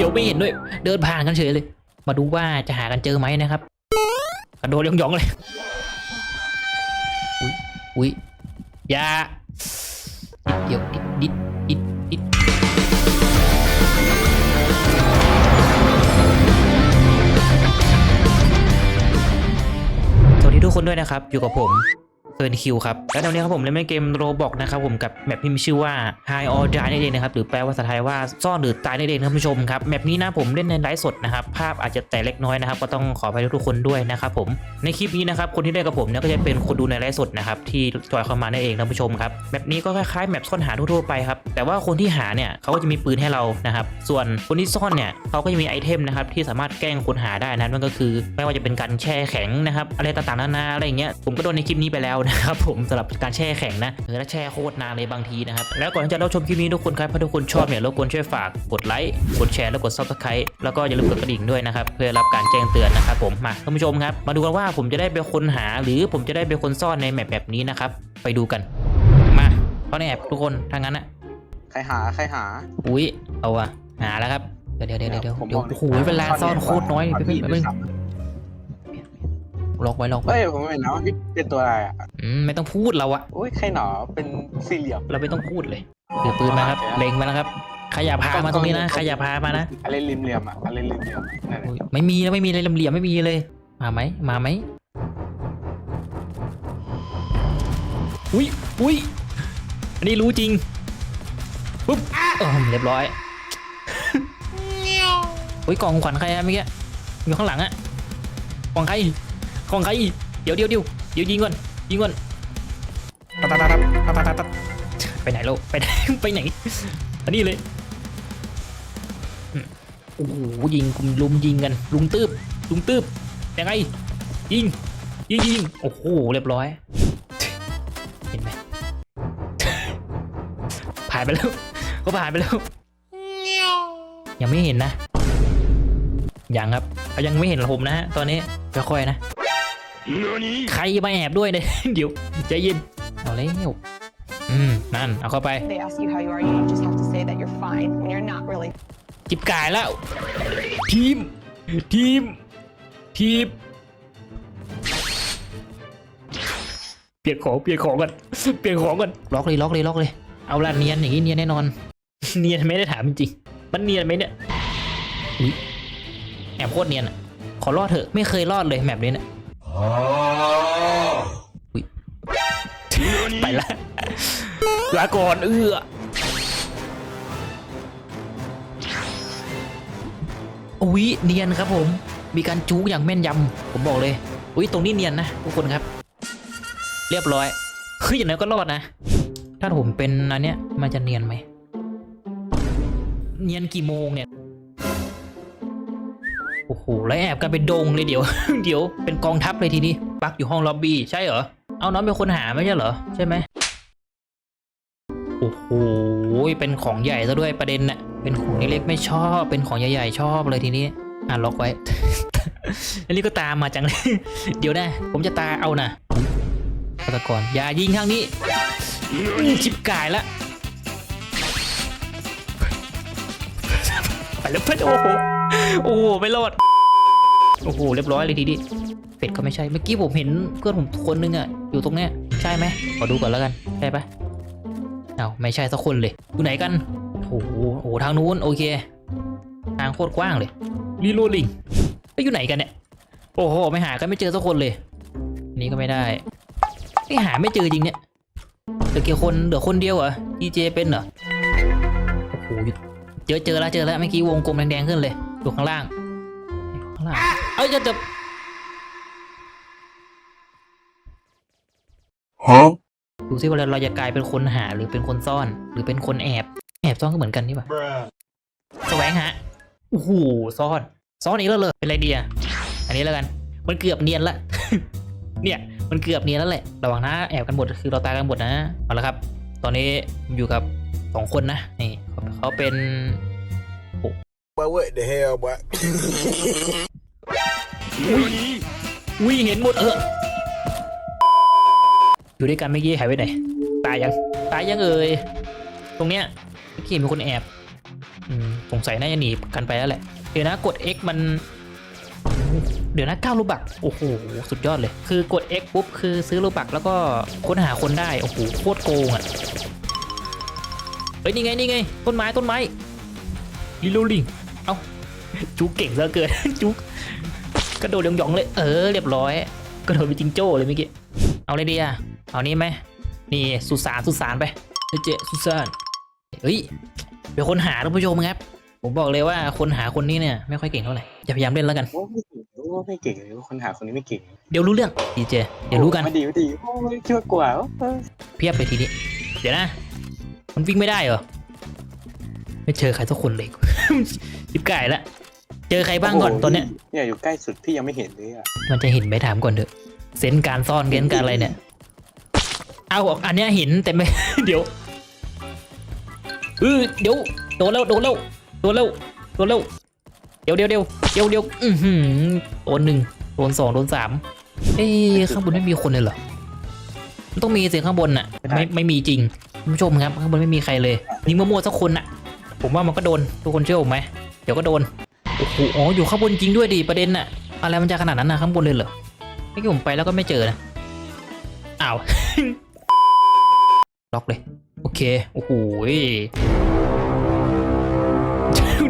ดี๋ยวไม่เห็นด้วย เดินผ่านกันเฉยเลย มาดูว่าจะหากันเจอไหมนะครับกระโดดยองๆเลย อุ้ยอุ้ยอย่าเดี๋ยวนิดนิดดิดสวัสดีทุกคนด้วยนะครับ อยู่กับผม เฟินคิวครับ และตอนนี้ครับผมเล่นเกมโรบอกนะครับผมกับแมปที่มีชื่อว่า High or Die นั่นเองนะครับหรือแปลว่าภาษาไทยว่าซ่อนหรือตายนั่นเองนะครับผู้ชมครับแมปนี้นะผมเล่นในไลฟ์สดนะครับภาพอาจจะแต่เล็กน้อยนะครับก็ต้องขออภัยทุกคนด้วยนะครับผมในคลิปนี้นะครับคนที่เล่นกับผมเนี่ยก็จะเป็นคนดูในไลฟ์สดนะครับที่จอยเข้ามานั่นเองท่านผู้ชมครับแมปนี้ก็คล้ายๆแมปซ่อนหาทั่วๆไปครับแต่ว่าคนที่หาเนี่ยเขาก็จะมีปืนให้เรานะครับส่วนคนที่ซ่อนเนี่ยเขาก็จะมีไอเทมนะครับที่สามารถแกล้งคนหาได้นะนั่นก็คือ ไม่ว่าจะเป็นการแช่แข็งนะครับอะไรต่างๆนานาอะไรอย่างเงี้ยผมก็โดนในคลิปนี้ไปแล้วนะครับผมสำหรับการแช่แข็งนะเออแล้วแช่โคตรนานเลยบางทีนะครับ แล้วก่อนที่จะรับชมคลิปนี้ทุกคนครับถ้าทุกคนชอบเนี่ยรบกวนช่วยฝากกดไลค์กดแชร์แล้วกด subscribe แล้วก็อย่าลืมกดกระดิ่งด้วยนะครับเพื่อรับการแจ้งเตือนนะครับผมมาท่านผู้ชมครับ มาดูกันว่าผมจะได้เป็นคนหา หรือผมจะได้เป็นคนซ่อนในแมปแบบนี้นะครับไปดูกัน มาเขาในแอบทุกคนทางนั้นอะใครหาใครหา อุ้ยเอาอะหาแล้วครับเดี๋ยวเดี๋ยวเดี๋ยวเดี๋ยวผมเดี๋ยวบอกเลย โอ้โหเวลาซ่อนโคตรน้อยซ่ไปอนไปดีไปด้วยไปซ้ ล็อกไว้ล็อกำไว้เฮ้ยผมไม่เห็นนะว่าพี่เป็นตัวอะไรอะอืมไม่ต้องพูดเราอะอุ้ยใครหนอเป็นสี่เหลี่ยม เราไม่ต้องพูดเลยถือปืนมาครับเล็งมาแล้วครับขยับพามาตรงนี้นะขยับพามานะอะไรริมเหลี่ยมอะอะไรริมเหลี่ยมอะนั่นแหละอุ๊ยไม่มีนะไม่มีอะไรเหลี่ยมๆไม่มีเลย มาไหมมาไหมอุ้ยอุ้ยอันนี้รู้จริงปุ๊บเออเรียบร้อยอุ้ยกล่องขวัญใครอะเมื่อกี้อยู่ข้างหลังอะกล่องใคร กล่องใครเดี๋ยวเดี๋ยวเดี๋ยวเดี๋ยวยิงก่อนยิงก่อนตัดตัดตัดตัดตัดตัดไปไหนโลกไปไหนไปไหนอันนี้เลยโอ้โหยิงกุมลุมยิงกันลุมตืบลุมตืบยังไงยิงยิงยิงโอ้โหเรียบร้อยเห็นไหมผ่านไปแล้วก็ผ่านไปแล้วยังไม่เห็นนะยังครับเขายังไม่เห็นผมนะฮะตอนนี้ค่อยๆนะ ใครมาแอบด้วยเนี่ย เดี๋ยวใจเย็น เอาแล้วอืม นั่น เอาเข้าไป they ask you how you are, you just have to say that you're fine when you're not really. จิบกายแล้ว ทีม ทีม ทีม เปลี่ยนของ เปลี่ยนของกันเปลี่ยนของกันล็อกเลยล็อกเลยล็อกเลย เอาละเนียนอย่างนี้เนียนแน่นอน เนียนไม่ได้ถามจริงๆมันเนียนไหมเนี่ยอุ้ยแอบโคตรเนียนอะ ขอรอดเถอะ ไม่เคยรอดเลยแมปนี้เนี่ย อุ้ยไปละลาก่อนเอื้ออุ้ยเนียนครับผม มีการจู๊อย่างแม่นยำผมบอกเลย อุ้ยตรงนี้เนียนนะทุกคนครับ เรียบร้อยคืออย่างนั้นก็รอดนะ ถ้าผมเป็นอันเนี้ยมันจะเนียนไหม เนียนกี่โมงเนี่ย หแล้วแอบกันเป็นดงเลยเดี๋ยว เดี๋ยวเป็นกองทัพเลยทีนี้ปักอยู่ห้องล็อบบี้ใช่เหรอ เอาน้องเป็นคนหาไม่ใช่เหรอใช่ไหมโอ้โหเป็นของใหญ่ซะด้วยประเด็นน่ะเป็นของเล็กๆไม่ชอบ เป็นของใหญ่ๆชอบเลยทีนี้อะล็อกไว้อันนี้ก็ตามมาจังเลย เดี๋ยวนะ ผมจะตาเอานะฆาตกรอย่ายิงทางนี้ชิบกายละไปแล้วเพื่อนโอ้โหโอ้โหไม่รอด โอ้โหเรียบร้อยเลยทีนี้เป็ดก็ไม่ใช่เมื่อกี้ผมเห็นเพื่อนผมคนนึงอะอยู่ตรงเนี้ยใช่ไหมขอดูก่อนแล้วกันใช่ปะเอาไม่ใช่สักคนเลยอยู่ไหนกันโอ้โหโอ้ทางนู้นโอเค ทางโคตรกว้างเลยรีโลลิงไปอยู่ไหนกันเนี่ยโอ้โหไม่หากันไม่เจอสักคนเลย นี่ก็ไม่ได้ไม่หาไม่เจอจริงเนี่ยเหลือกี่คนเหลือคนเดียวเหรอดีเจเป็นเหรอโอ้โหเจอเจอแล้วเจอแล้วเมื่อกี้วงกลมแดงๆขึ้นเลยอยู่ข้างล่างข้างล่าง เอ้ยจะจะ Huh? ดูซิว่าเราจะกลายเป็นคนหาหรือเป็นคนซ่อน หรือเป็นคนแอบ แอบซ่อนก็เหมือนกันนี่ป่ะแสวงหาโอ้โหซ่อน ซ่อนอีกแล้วเลยเป็นไรเดียอันนี้แล้วกัน มันเกือบเนียนละ เนี่ย มันเกือบเนียนแล้วแหละ ระวังนะแอบกันหมดคือเราตายกันหมดนะ เอาละครับ ตอนนี้อยู่กับสองคนนะ นี่เขาเขาเป็น But what the hell, boy? อุ้ยเห็นหมดเอออยู่ด้วยกันเมื่อกี้หายไปไหน ตายยัง ตายยังเอ่ย ตรงเนี้ยเมื่อกี้เห็นมีคนแอบอืมสงสัยน่าจะหนีกันไปแล้วแหละ เดี๋ยวนะกด X มัน เดี๋ยวนะ9รูบัก โอ้โห สุดยอดเลย คือกด X ปุ๊บ คือซื้อรูบักแล้วก็ค้นหาคนได้ โอ้โห โคตรโกงอะ เฮ้ย นี่ไง นี่ไง ต้นไม้ ต้นไม้ลิโลลิง เอ้าจุกเก่งซะเกินจุ กกระโดดหยองๆเลย เออ เรียบร้อย กระโดดไปจิงโจ้เลยเมื่อกี้ เอาเลยดีอะเอานี่ไหม นี่สุสานสุสานไปเฮ้ยเจสุสานเฮ้ย เป็นคนหาท่านผู้ชมครับ ผมบอกเลยว่าคนหาคนนี้เนี่ยไม่ค่อยเก่งเท่าไหร่ อย่าพยายามเล่นแล้วกันโอ้ไม่เก่งโอ้ไม่เก่งเลยคนหาคนนี้ไม่เก่งเดี๋ยวรู้เรื่องดีเจ เดี๋ยวรู้กันไม่ดีไม่ดีโอ้ยชั่วกว่าเออเพียบไปทีนี้ เดี๋ยวนะ มันวิ่งไม่ได้เหรอ ไม่เจอใครสักคนเลย จิบไก่ละ เจอใครบ้างก่อนตอนเนี้ย เนี่ยอยู่ใกล้สุดพี่ยังไม่เห็นเลยอะมันจะเห็นไหมถามก่อนเถอะ เซนส์การซ่อนเซนส์การอะไรเนี่ย เอาอันเนี้ยเห็นแต่ไม่ เดี๋ยวเออเดี๋ยวโดนแล้วโดนแล้วโดนแล้วโดนแล้วเดี๋ยวเดี๋ยวเดี๋ยวเดี๋ยวเดี๋ยวอือหือโดนหนึ่งโดนสองโดนสามเอ้ยข้างบนไม่มีคนเลยเหรอมันต้องมีเสียงข้างบนน่ะ ไม่ไม่มีจริงคุณผู้ชมครับข้างบนไม่มีใครเลยยิงมั่วๆสักคนน่ะ ผมว่ามันก็โดนทุกคนเชื่อผมไหมเดี๋ยวก็โดน โอ้โหอ๋ออยู่ข้างบนจริงด้วยดิประเด็นน่ะอะไรมันจะขนาดนั้นนะข้างบนเลยเหรอเมื่อกี้ผมไปแล้วก็ไม่เจอนะอ้าว ล็อกเลย โอเค โอ้โห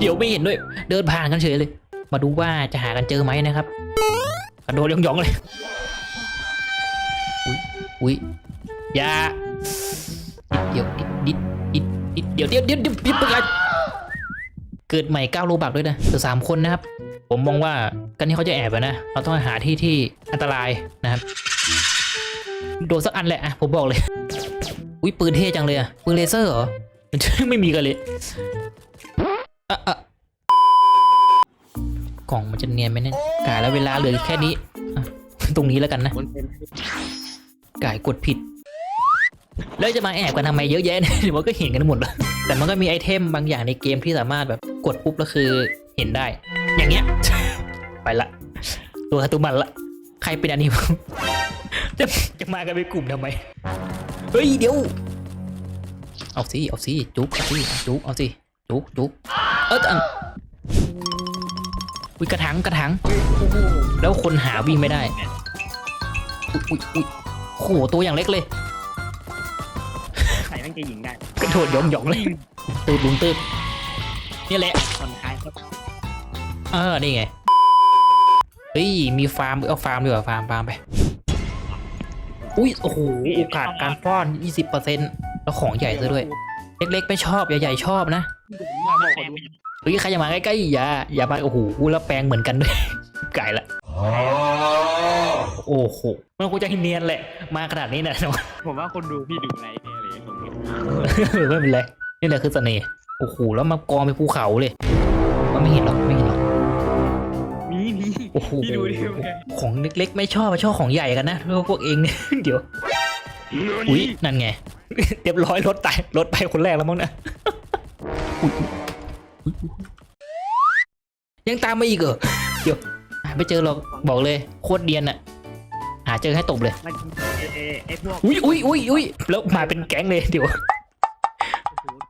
เดี๋ยวไม่เห็นด้วย เดินผ่านกันเฉยเลย มาดูว่าจะหากันเจอไหมนะครับกระโดดยองๆเลย อุ้ยอุ้ยอย่าเดี๋ยวดิดดิดดิดเดี๋ยวเดี๋ยวเดี๋ยวเดี๋ยวเดี๋ยว เกิดใหม่เก้าโลบักด้วยนะเหลือสามคนนะครับ ผมมองว่ากันที่เขาจะแอบนะเราต้องหาที่ที่อันตรายนะครับโดนสักอันแหละอะผมบอกเลยอุ้ยปืนเท่จังเลยอะปืนเลเซอร์เหรอไม่มีกันเลยอะอะกล่องมันจะเนียนไหมเนี่ยกายแล้วเวลาเหลือแค่นี้ตรงนี้แล้วกันนะกายกดผิด แล้วจะมาแอบกันทำไมเยอะแยะเนี่ยเดี๋ยวมันก็เห็นกันหมดแล้วแต่มันก็มีไอเทมบางอย่างในเกมที่สามารถแบบ กดปุ๊บแล้วคือเห็นได้ อย่างเงี้ย ไปละ ตัวตัวมันละ ใครเป็นอันนี้วะจะจะมากันเป็นกลุ่มทำไม เฮ้ยเดี๋ยว เอาสิ เอาสิ จุกเอาสิจุกเอาสิ จุกจุกเอออันอุ้ยกระถังกระถังแล้วคนหาวิ่งไม่ได้อุ้ยอุ้ยอุ้ยโหตัวอย่างเล็กเลยใครแม่งจะยิงได้กระโดดหยองหยองๆเลยตืดลุงตืด นี่แหละคนท้ายเขาเออนี่ไงเฮ้ยมีฟาร์มเอาฟาร์มดีกว่าฟาร์มฟาร์มไปอุ้ยโอ้โหโอกาสการป้อน 20%แล้วของใหญ่ซะด้วย เล็กๆไม่ชอบใหญ่ๆชอบนะเฮ้ยใครอย่ามาใกล้ๆอย่าอย่ามาโอ้โหแล้วแปลงเหมือนกันด้วยไก่ละโอ้โหมันคงจะเนียนแหละ มาขนาดนี้นะผมว่าคนดูพี่ดูอะไรเนี่ยเลยผมไม่เป็นไรนี่แหละคือเสน่ห์ โอ้โหแล้วมากองเป็นภูเขาเลยมันไม่เห็นหรอกไม่เห็นหรอกมีมีโอ้โหพี่ดูดิของเล็กๆ ไม่ชอบชอบของใหญ่กันนะเพราะว่าพวกเองเนี่ยเดี๋ยวอุ้ยนั่นไงเรียบร้อยรถตายรถไปคนแรกแล้วมั้งนะอุ๊ยอุ๊ยอุ๊ยยังตามมาอีกเหรอเดี๋ยวหาไม่เจอหรอกบอกเลยโคตรเดียนอะหาเจอให้ตบเลยมันเอเอไอพวกอุ้ยอุ้ยอุ้ยอุ้ยแล้วมาเป็นแก๊งเลยเดี๋ยว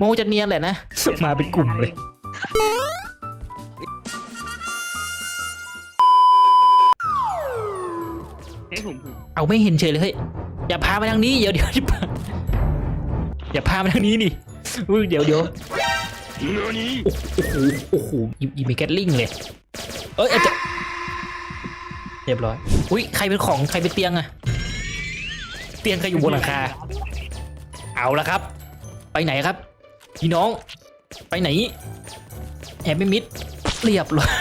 โมจะเนียนแหละนะ มาเป็นกลุ่มเลย เฮ้ยผมผมเอาไม่เห็นเฉยเลยเฮ้ย อย่าพามาทางนี้ เดี๋ยวเดี๋ยวอย่าพาอย่าพามาทางนี้นี่อุ้ยเดี๋ยวเดี๋ยวโอ้โหโอ้โหยิยิมีแกตลิงเลย เอ้ยอาจจะเรียบร้อย อุ้ยใครเป็นของใครเป็นเตียงอะเตียงใครอยู่บนหลังคา เอาละครับ ไปไหนครับ พี่น้อง ไปไหน แอบไม่มิดเรียบร้อย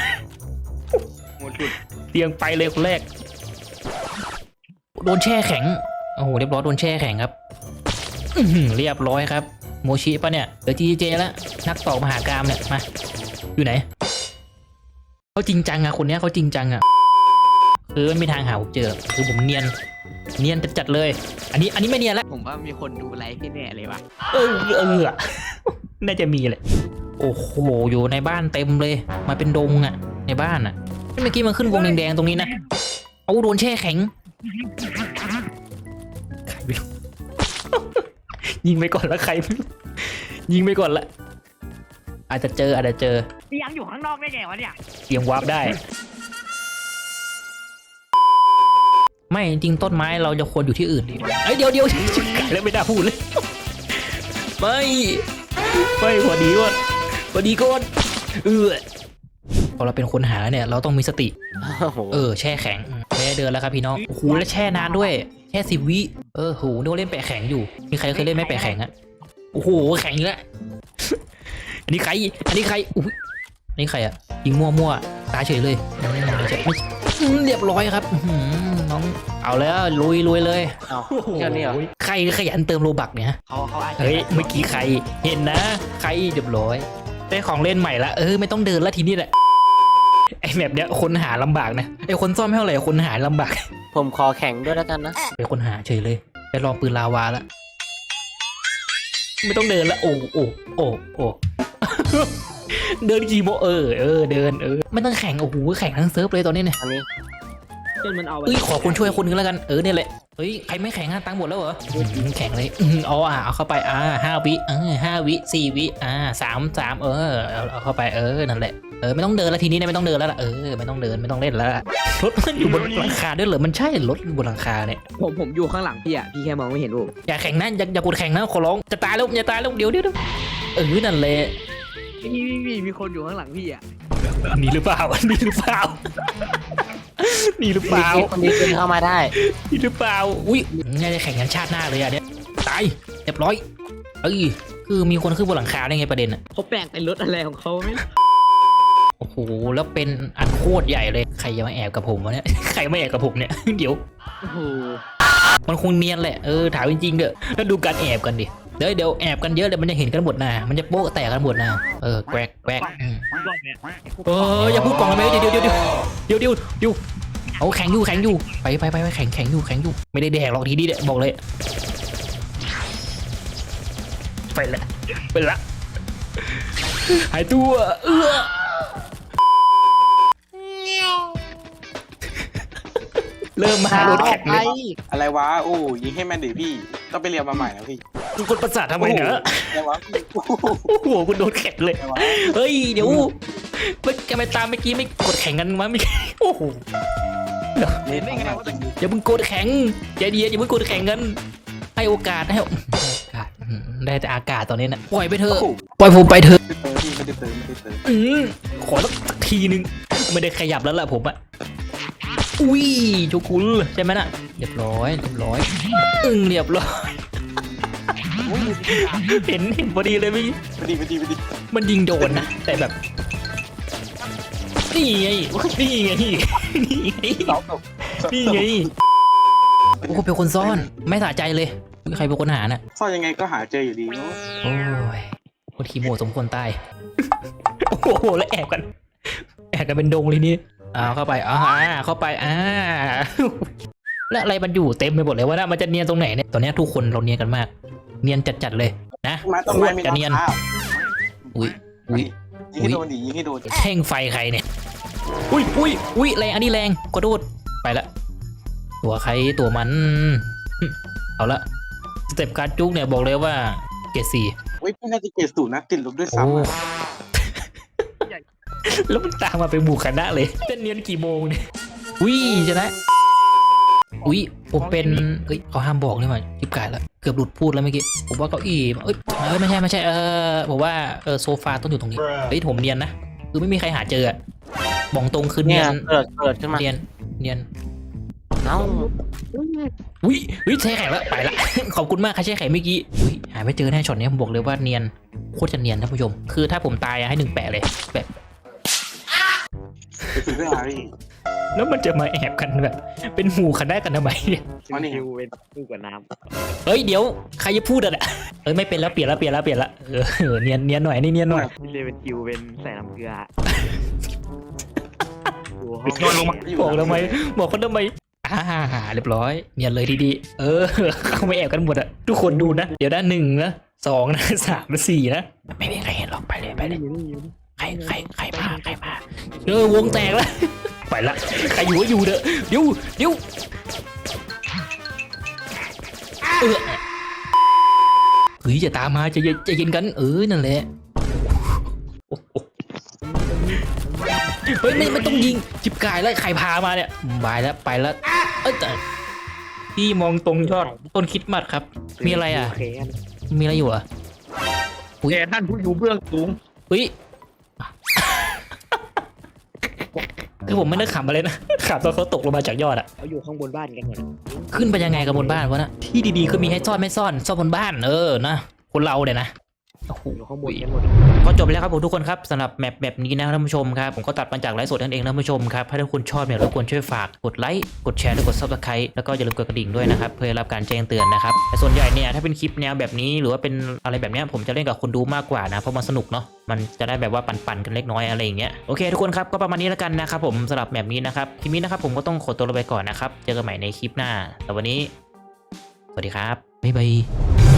หมดจุดเตียงไปเลยคนแรก โดนแช่แข็ง โอ้โห เรียบร้อยโดนแช่แข็งครับอื้อหือเรียบร้อยครับ โมชิปะเนี่ยเดี๋ยวจีเจแล้วนักต่อมหากรามเนี่ยมาอยู่ไหนเขาจริงจังอะคนเนี้ยเขาจริงจังอะคือไม่มีทางหาผมเจอ คือผมเนียน เนียนจัดๆเลย อันนี้อันนี้ไม่เนียนละผม ว่ามีคนดูไลฟ์พี่แน่เลยวะเออเออน่าจะมีแหละโอ้โหอยู่ในบ้านเต็มเลย มาเป็นดงอะในบ้านอะเมื่อกี้มันขึ้นวงแดงๆตรงนี้นะเอาโดนแช่แข็งใครไม่รู้ยิงไปก่อนละใครไม่รู้ยิงไปก่อนละอาจจะเจออาจจะเจอพี่ยังอยู่ข้างนอกได้ไงวะเนี่ยเตรียมวาร์ปได้ ไม่จริงๆต้นไม้เราจะควรอยู่ที่อื่นดิเอ้ยเดี๋ยวเดี๋ยวชิบหายแล้วไม่ได้พูดเลย ไม่ไม่พอดีว่ะพอดีก่อนเออพอเราเป็นคนหาเนี่ย เราต้องมีสติโอ้โหเออ แช่แข็งไม่ได้เดินแล้วครับพี่น้องโอ้โหแล้วแช่นานด้วยแค่สิบวิเออโหนึกว่าเล่นแปะแข็งอยู่ มีใครเคยเล่นไหมแปะแข็งอะโอ้โหแข็งอีกแล้วอันนี้ใคร อันนี้ใครอุ้ยอันนี้ใครอะยิงมั่วมั่วๆตายเฉยเลยอืมไม่ใช่ไม่ใช่อืมเรียบร้อยครับอื้อหือ น้องเอาแล้วลุยลุยเลยเอาแค่นี้เหรอใครขยันเติมโลบักเนี่ยเขาเขาอาจจะเฮ้ยเมื่อกี้ใครเห็นนะ ใครเรียบร้อยได้ของเล่นใหม่ละเออไม่ต้องเดินละทีนี้แหละไอ้แบบเนี้ยคนหาลำบากนะไอ้คนซ่อมไม่เท่าไหร่คนหาลำบาก ผมขอแข่งด้วยแล้วกันนะเป็นคนหาเฉยเลยไปลองปืนลาวาละไม่ต้องเดินละโอ้โอ้โอ้โอ้เดินกี่โมเออเออเดินเออไม่ต้องแข่งโอ้โหแข่งทั้งเซิร์ฟเลยตอนนี้เนี่ยอันนี้ จนมันเอาไปเอ้ยขอคนช่วยคนนึงแล้วกันเออเนี่ยแหละเฮ้ยใครไม่แข่งอะตังค์หมดแล้วเหรออืมแข่งเลยอืมเอาอะเอาเข้าไปอ่าห้าวิเออห้าวิสี่วิอ่าสามสามเออเอาเอาเข้าไปเออนั่นแหละเออไม่ต้องเดินแล้วทีนี้นะไม่ต้องเดินแล้วล่ะเออไม่ต้องเดินไม่ต้องเล่นแล้วล่ะรถมันอยู่บนหลังคาด้วยเหรอมันใช่รถบนหลังคาเนี่ยผมผมอยู่ข้างหลังพี่อะพี่แค่มองไม่เห็นผมอย่าแข่งนะอย่าอย่ากดแข่งนะขอร้องจะตายแล้วอย่าตายแล้วเดี๋ยวเดี๋ยวเดี๋ยวเออนั่นแหละพี่พี่พี่มีคนอยู่ข้างหลังพี่อะ นี่หรือเปล่า นี่หรือเปล่า นี่หรือเปล่าคนนี้ขึ้นเข้ามาได้นี่หรือเปล่า อุ้ยน่าจะแข่งกันชาติหน้าเลยอะเนี่ยตายเรียบร้อย เอ้ย คือมีคนขึ้นบนหลังคาได้ไงประเด็นอะเขาแปลงเป็นรถอะไรของเขาไม่รู้โอ้โห แล้วเป็นอันโคตรใหญ่เลย ใครจะมาแอบกับผมวะเนี่ย ใครมาแอบกับผมเนี่ย เดี๋ยว โอ้โห มันคงเนียนแหละ เออ ถามจริงๆเด้อแล้วดูการแอบกันดิ เดี๋ยวเดี๋ยวแอบกันเยอะเดี๋ยวมันจะเห็นกันหมดนะมันจะโป๊ะแตกกันหมดนะเออแกวกแกวกอืมกล้งเนี่ยเอออย่าพูดกล่องเลยเดี๋ยวเดี๋ยวเดี๋ยวเดี๋ยวเดี๋ยวเดี๋ยวเอาแข็งอยู่แข็งอยู่ไปไปไปไปแข็งแข็งอยู่แข็งอยู่ไม่ได้แดกหรอกทีนี้เด็บอกเลยไปละไปละหายตัวเออ เริ่มมาหารถแข็งเลยอะไรวะโอ้ยิงให้แม่นดิพี่ ต้องไปเรียนมาใหม่นะพี่คุณกดประสาททำไมเนอะอะไรวะพี่โอ้โหโอ้โหคุณโดนแข็งเลยอะไรวะเฮ้ยเดี๋ยวเมื่อกี้ไปตามเมื่อกี้ไม่กดแข่งกันมาไม่โอ้โหเล่นได้ไงวะอย่าเพิ่งกดแข่งใจเย็นอย่าเพิ่งกดแข่งกันให้โอกาสให้โอกาสอืมได้แต่อากาศตอนนี้นะปล่อยไปเถโอ้อะโหปล่อยผมไปเถอะไม่ได้เติมพี่ไม่ได้เติมไม่ได้เติมอืมขอสักทีนึงไม่ได้ขยับแล้วล่ะผมอะ อุ้ยโชกุลใช่ไหมน่ะเรียบร้อยเรียบร้อยอึ้งเรียบร้อยโอ้ยเห็นเห็นพอดีเลยพี่ไม่ดีไม่ดีไม่ดีมันยิงโดนนะแต่แบบนี่ไงนี่ไงนี่ไงสองตกนี่ไงโอ้โหเป็นคนซ่อนไม่สะใจเลยใครเป็นคนหาน่ะซ่อนยังไงก็หาเจออยู่ดีเนอะโอ้ยคนทีโมสมควรตายโอ้โหแล้วแอบกัน แอบกันเป็นดงเลยนี่ อ้าวเข้าไปอ่าเข้าไปอ่าแล้วอะไรมันอยู่เต็มไปหมดเลยว่านะมันจะเนียนตรงไหนเนี่ยตอนนี้ทุกคนเราเนียนกันมาก เนียนจัดๆเลยนะไม้ต้นโคไม้ตรมีจะน้ำเนียนข้าวอุ้ยอุ้ยยิงให้โดนดิยิงให้โดนแท่งไฟใครเนี่ยอุ้ยอุ้ยอุ้ยแรงอันนี้แรงกระโดดไปละตัวใครตัวมันหึเอาละสเต็ปการจุกเนี่ยบอกเลยว่าเกรดสี่เว้ยพี่น่าจะเกรดสูนย์นะติดลบด้วยโอ้ซ้ำอะ แล้วมันตามมาเป็นหมู่คณะเลยเต้นเนียนกี่โมงเนี่ยอุ้ยชนะอุ้ยผมเป็นเอ้ยเขาห้ามบอกเลยว่าจิบกายแล้วเกือบหลุดพูดแล้วเมื่อกี้ผมว่าเก้าอี้เอ้ยเอ้ยไม่ใช่ไม่ใช่เออผมว่าเออโซฟาต้องอยู่ตรงนี้เฮ้ยผมเนียนนะคือไม่มีใครหาเจออะบอกตรงคือเนี่เนียยนเกิดเกิดขึ้นมาเนียนเนียนเอ้าอุ้ยอุ้ยใช่แข่งแล้วไปละขอบคุณมากค่ะใช่แข่งเมื่อกี้อุ้ยหาไม่เจอแน่ช็อตเนี้ยผมบอกเลยว่าเนียนโคตรจะเนียนท่านผู้ชม คือถ้าผมตายอะให้หนึ่งแปะเลยแบบ ไปถึงเรื่องอะไรพี่แล้วมันจะมาแอบกันแบบ เป็นหมู่คณะกันทำไมเนี่ยอ๋อนี่คิวเป็นคู่กับน้เฮ้ยเดี๋ยวใครจะพูดอะเนี่ยเอ้ยไม่เป็นแล้วเปลี่ยนแล้วเปลี่ยนแล้วเปลี่ยนละเออเออเนียนเนียนหน่อยนี่เนียนหน่อยำพี่เลยเป็นคิวเป็นใส่น้ำเกลือโอ้โหโดนลงมาอยู่บอกทำไมบอกเขาทำไมอ่าเรียบร้อยเนียนเลยดีๆเออเขาไม่แอบกันหมดอะทุกคนดูนะเดี๋ยวด้านหนึ่งนะสองนะสามนะสี่นะไม่มีใครเห็นหรอกไปเลยไปเลย ใครใครใครมาใครมาเออวงแตกแล้วไปละใครอยู่ก็อยู่เด้อเดี๋ยวเดี๋ยวเออเฮ้ยจะตามมาใจะจะเย็นกัน เออนั่นแหละเฮ้ยไม่ไม่ต้องยิงจิบกายแล้วใครพามาเนี่ยบายแล้วไปแล้วเอ้ยแต่พี่มองตรงยอดต้นคริดมัดครับ มีอะไรอะโเคกันมีอะไรอยู่อะแกท่านผู้อยู่เบื้องสูงอุ้ย คือผมไม่ได้ขำอะไรนะขำตอนเขาตกลงมาจากยอดอะเขาอยู่ข้างบนบ้านกันหมดขึ้นไปยังไงกับบนบ้านวะนะที่ดีๆก็มีให้ซ่อนไม่ซ่อนซ่อนบนบ้านเออนะคนเราเนี่ยนะ โอ้โหอยู่ข้างบนกันหมดก็จบไปแล้วครับผมทุกคนครับสำหรับแมปแบบนี้นะครับท่านผู้ชมครับผมก็ตัดมาจากไลฟ์สดนั่นเองนะท่านผู้ชมครับถ้าท่านคุณชอบเนี่ยรบกวนช่วยฝากกดไลค์กดแชร์และกดซับสไครต์แล้วก็อย่าลืมกดกระดิ่งด้วยนะครับเพื่อรับการแจ้งเตือนนะครับแต่ส่วนใหญ่เนี่ยถ้าเป็นคลิปแนวแบบนี้หรือว่าเป็นอะไรแบบเนี้ยผมจะเล่นกับคนดูมากกว่านะเพราะมันสนุกเนาะมันจะได้แบบว่าปั่นๆกันเล็กน้อยอะไรอย่างเงี้ยโอเคทุกคนครับก็ประมาณนี้แล้วกันนะครับผมสำหรับแบบนี้นะครับคลิปนี้นะครับผมก็ต้องขอตัวลาไปก่อนนะครับเจอกันใหม่ในคลิปหน้าแต่วันนี้ สวัสดีครับบ๊ายบาย